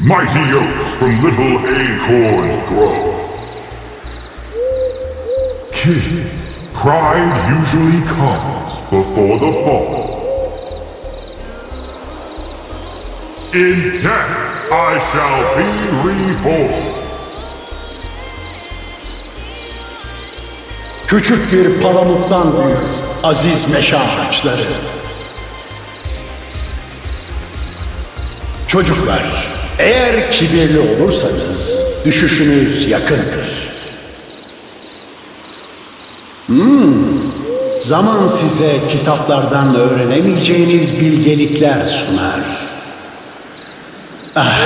Mighty oaks from little acorns grow. Kids, pride usually comes before the fall. In death I shall be reborn. Küçük bir palamuttan büyür aziz meşe ağaçları. Çocuklar, eğer kibirli olursanız düşüşünüz yakındır. Hmm, zaman size kitaplardan öğrenemeyeceğiniz bilgelikler sunar. Ah,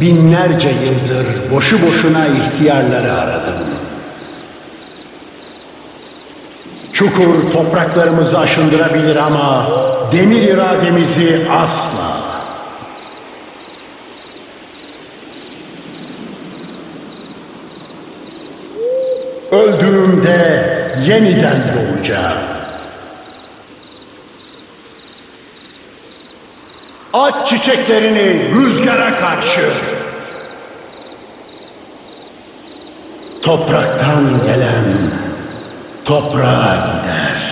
binlerce yıldır boşu boşuna ihtiyarları aradım. Çukur topraklarımızı aşındırabilir ama demir irademizi asla. Öldüğümde yeniden doğacağım. Aç çiçeklerini rüzgara karşı. Topraktan gelen toprağa gider.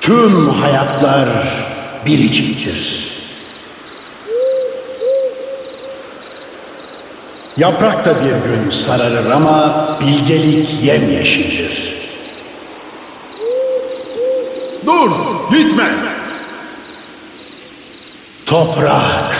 Tüm hayatlar biriciktir. Yaprak da bir gün sararır ama bilgelik yemyeşildir. Dur, gitme. Toprak